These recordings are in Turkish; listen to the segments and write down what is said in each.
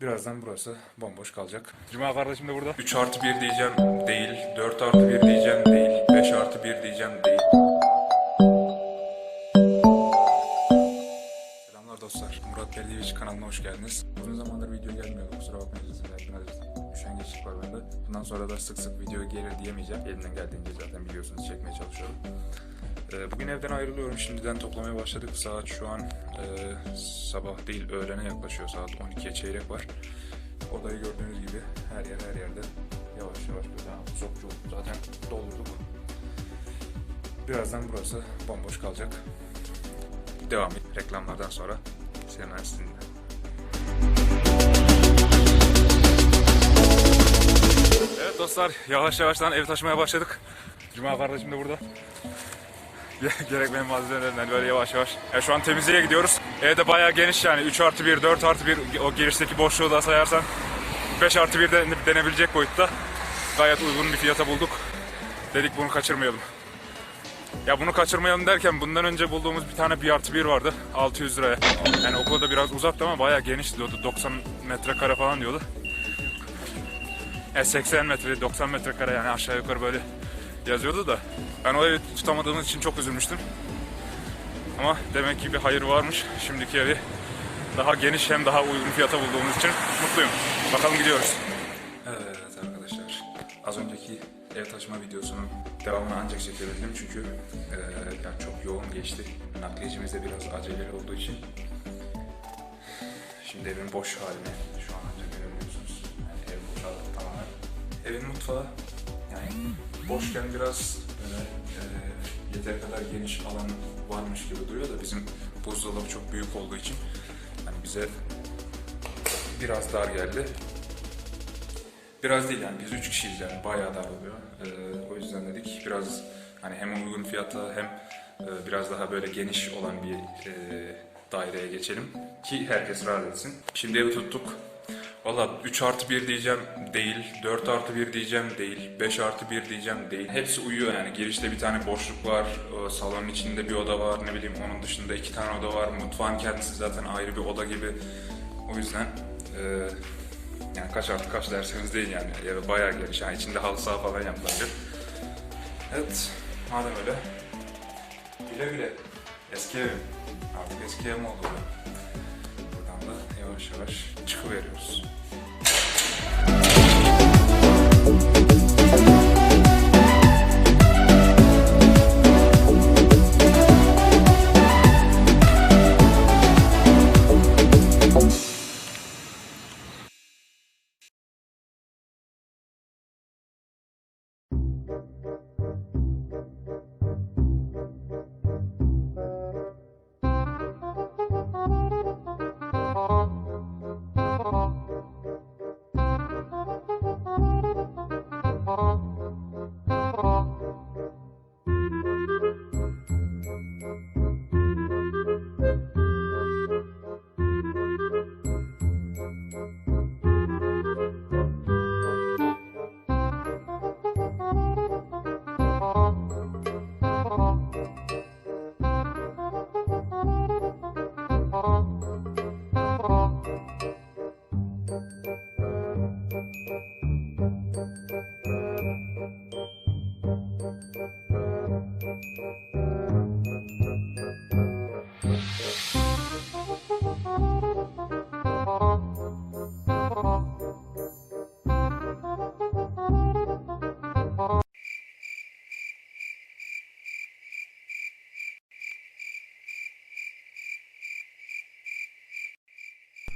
Birazdan burası bomboş kalacak. Cuma kardeşim de burada. 3 artı 1 diyeceğim değil. 4 artı 1 diyeceğim değil. 5 artı 1 diyeceğim değil. Selamlar dostlar. Murat Beldiyeviç kanalına hoş geldiniz. Uzun zamandır video gelmiyordu. Kusura bakmayın. Üşengeçlik var bende. Bundan sonra da sık sık video gelir diyemeyeceğim. Elimden geldiğince zaten biliyorsunuz çekmeye çalışıyorum. Ee, Bugün evden ayrılıyorum. Şimdiden toplamaya başladık. Saat şu an e, sabah değil öğlene yaklaşıyor. Saat 12'ye çeyrek var. Odayı gördüğünüz gibi her yer her yerde yavaş yavaş böyle sokçu zaten doldurduk. Birazdan burası bomboş kalacak. Devam et. Reklamlardan sonra hemen sizinle. Evet dostlar yavaş yavaştan ev taşımaya başladık. Cuma kardeşim de burada. Ge- Gerek benim malzemelerimden böyle yavaş yavaş. Ya şu an temizliğe gidiyoruz. Evde bayağı geniş yani 3 artı 1, 4 artı 1 o girişteki boşluğu da sayarsan 5 artı 1 de denebilecek boyutta. Gayet uygun bir fiyata bulduk. Dedik bunu kaçırmayalım. Ya bunu kaçırmayalım derken bundan önce bulduğumuz bir tane 1 artı 1 vardı 600 liraya. Yani okul da biraz uzaktı ama bayağı geniş diyordu 90 metrekare falan diyordu. Ya 80 metre 90 metrekare yani aşağı yukarı böyle yazıyordu da ben o evi tutamadığımız için çok üzülmüştüm. Ama demek ki bir hayır varmış. Şimdiki evi daha geniş hem daha uygun fiyata bulduğumuz için mutluyum. Bakalım gidiyoruz. Evet arkadaşlar. Az önceki ev taşıma videosunun devamını ancak çekebildim çünkü e, yani çok yoğun geçti. Nakliyecimiz de biraz aceleli olduğu için. Şimdi evin boş halini şu an ancak görebiliyorsunuz. Yani ev boşaldı tamamen. Evin mutfağı yani boşken biraz böyle e, yeteri kadar geniş alan varmış gibi duruyor da bizim buzdolabı çok büyük olduğu için yani bize biraz dar geldi. Biraz değil yani biz üç kişiyiz yani bayağı dar oluyor. Ee, o yüzden dedik biraz hani hem uygun fiyata hem e, biraz daha böyle geniş olan bir e, daireye geçelim ki herkes rahat etsin. Şimdi evi tuttuk. Valla 3 artı 1 diyeceğim değil, 4 artı 1 diyeceğim değil, 5 artı 1 diyeceğim değil. Hepsi uyuyor yani. Girişte bir tane boşluk var, salonun içinde bir oda var, ne bileyim onun dışında iki tane oda var. Mutfağın kendisi zaten ayrı bir oda gibi. O yüzden e, yani kaç artı kaç derseniz değil yani. Ev bayağı geniş. Yani içinde halı saha falan yapılabilir. Evet. Madem öyle. Güle güle. Eski evim. Artık eski evim oldu. bu. Yavaş yavaş çıkıveriyoruz.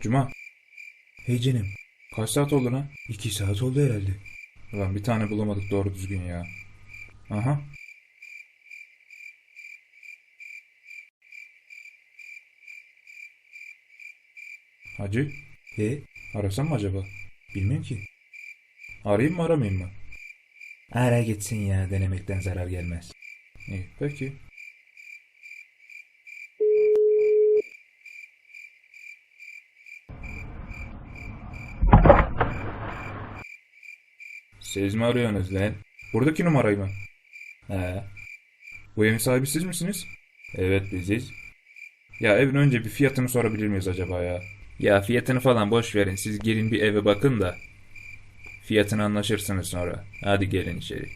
Cuma. Hey canım. Kaç saat oldu lan? İki saat oldu herhalde. Ulan bir tane bulamadık doğru düzgün ya. Aha. Hacı? He? Arasam mı acaba? Bilmiyorum ki. Arayayım mı aramayayım mı? Ara gitsin ya denemekten zarar gelmez. İyi peki. Siz mi arıyorsunuz lan? Buradaki numarayı mı? He. Bu evin sahibi siz misiniz? Evet biziz. Ya evin önce bir fiyatını sorabilir miyiz acaba ya? Ya fiyatını falan boş verin. Siz girin bir eve bakın da. Fiyatını anlaşırsınız sonra. Hadi gelin içeri.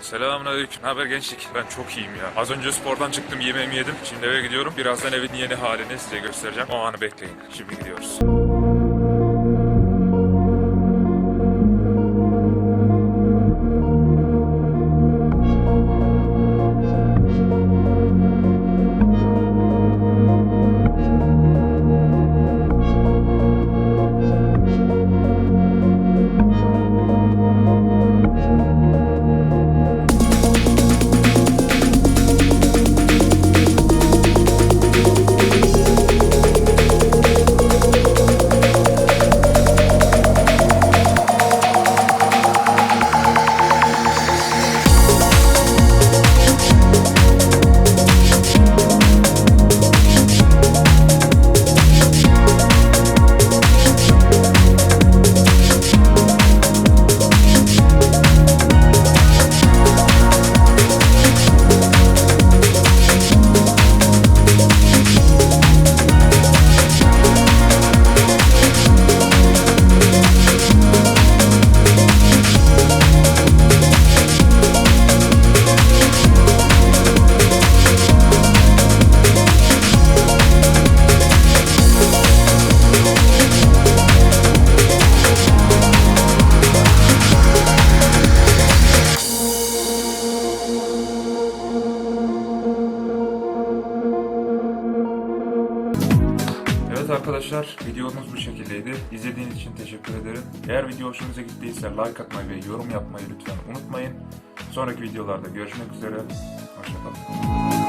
Selamünaleyküm. Ne haber gençlik? Ben çok iyiyim ya. Az önce spordan çıktım, yemeğimi yedim. Şimdi eve gidiyorum. Birazdan evin yeni halini size göstereceğim. O anı bekleyin. Şimdi gidiyoruz. Evet arkadaşlar videomuz bu şekildeydi. İzlediğiniz için teşekkür ederim. Eğer video hoşunuza gittiyse like atmayı ve yorum yapmayı lütfen unutmayın. Sonraki videolarda görüşmek üzere. Hoşçakalın.